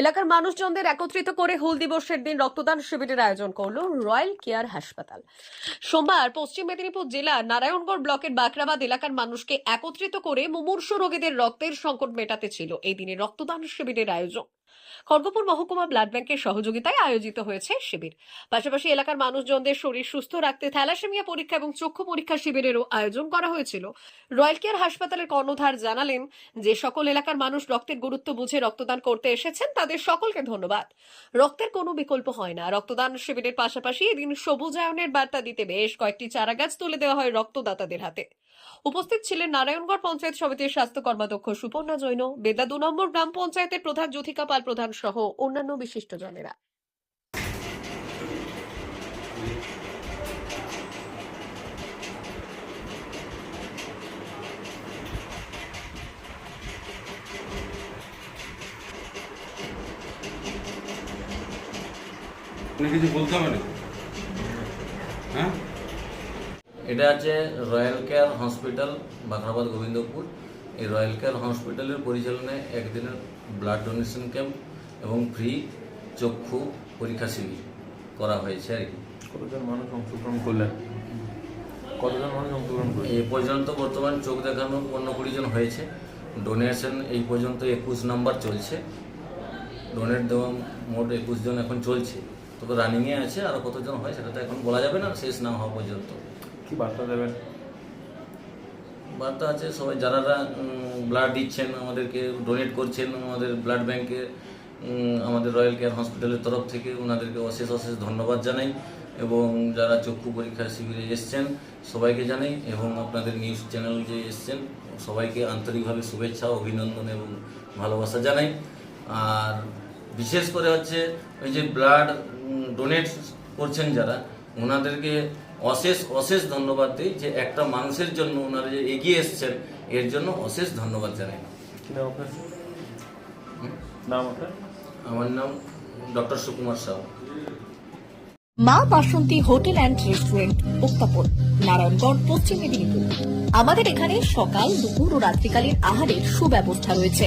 এলাকার মানুষজনদের একত্রিত করে হুল দিবসের দিন রক্তদান শিবিরের আয়োজন করল রয়্যাল কেয়ার হাসপাতাল। সোমবার পশ্চিম মেদিনীপুর জেলার নারায়ণগড় ব্লকের বাকরাবাদ এলাকার মানুষকে একত্রিত করে মুমূর্ষ রোগীদের রক্তের সংকট মেটাতে ছিল। এই দিনে রক্তদান শিবিরের আয়োজন। খড়গপুর মহকুমা ব্লাড ব্যাংকের সহযোগিতায় আয়োজিত হয়েছে শিবির। পাশাপাশি এলাকার মানুষজনদের শরীর সুস্থ রাখতে থ্যালাসেমিয়া পরীক্ষা এবং চক্ষু পরীক্ষা শিবিরেরও আয়োজন করা হয়েছিল। রয়্যাল কেয়ার হাসপাতালের কর্ণধার জানালেন যে, সকল এলাকার মানুষ রক্তের গুরুত্ব বুঝে রক্তদান করতে এসেছেন, তাদের সকলকে ধন্যবাদ। রক্তের কোনো বিকল্প হয় না। রক্তদান শিবিরের পাশাপাশি এদিন সবুজায়নের বার্তা দিতে বেশ কয়েকটি চারাগাছ তুলে দেওয়া হয় রক্তদাতাদের হাতে। উপস্থিত ছিলেন নারায়ণগড় পঞ্চায়েত সমিতির স্বাস্থ্য কর্মাধ্যক্ষ সুপর্ণা জৈন, বেদা দু নম্বর গ্রাম পঞ্চায়েতের প্রধান জ্যোতিকা পাল প্রধান সহ অন্যান্য বিশিষ্টজনেরা কিছু বলতে হবে না হ্যাঁ? এটা আছে royal care hospital Bakhrabad Gobindapur. এই রয়্যাল কেয়ার হসপিটালের পরিচালনায় একদিনের ব্লাড ডোনেশন ক্যাম্প এবং ফ্রি চক্ষু পরীক্ষা শিবির করা হয়েছে আর কি। কতজন মানুষ অংশগ্রহণ করলেন? কতজন মানুষ অংশগ্রহণ করলেন? এই পর্যন্ত বর্তমান চোখ দেখানো পনেরো কুড়ি জন হয়েছে। ডোনেশন এই পর্যন্ত একুশ নাম্বার চলছে। ডোনেট দেওয়া মোট একুশ জন এখন চলছে। তবে রানিংয়ে আছে আর কতজন হয় সেটা তো এখন বলা যাবে না শেষ না হওয়া পর্যন্ত। কি বার্তা দেবেন? বার্তা আছে, সবাই যারা ব্লাড দিচ্ছেন, আমাদেরকে ডোনেট করছেন, আমাদের ব্লাড ব্যাংকে আমাদের রয়্যাল কেয়ার হসপিটালের তরফ থেকে ওনাদেরকে অশেষ অশেষ ধন্যবাদ জানাই এবং যারা চক্ষু পরীক্ষা শিবিরে এসছেন, সবাইকে জানাই এবং আপনাদের নিউজ চ্যানেল যে এসছেন, সবাইকে আন্তরিকভাবে শুভেচ্ছা, অভিনন্দন এবং ভালোবাসা জানাই। আর বিশেষ করে হচ্ছে ওই যে ব্লাড ডোনেট করছেন যারা, ওনাদেরকে অশেষ অশেষ ধন্যবাদ দিই যে একটা মানুষের জন্য ওনারা যে এগিয়ে এসছেন এর জন্য অশেষ ধন্যবাদ জানাই। কি নাম আপনার? নাম আপনার? আমার নাম doctor Sukumar Sahu. Maa Basanti hotel and restaurant উত্তাপন Narayangarh Paschim Medinipur. আমাদের এখানে সকাল দুপুর ও রাত্রিকালীন আহারের সুব্যবস্থা রয়েছে।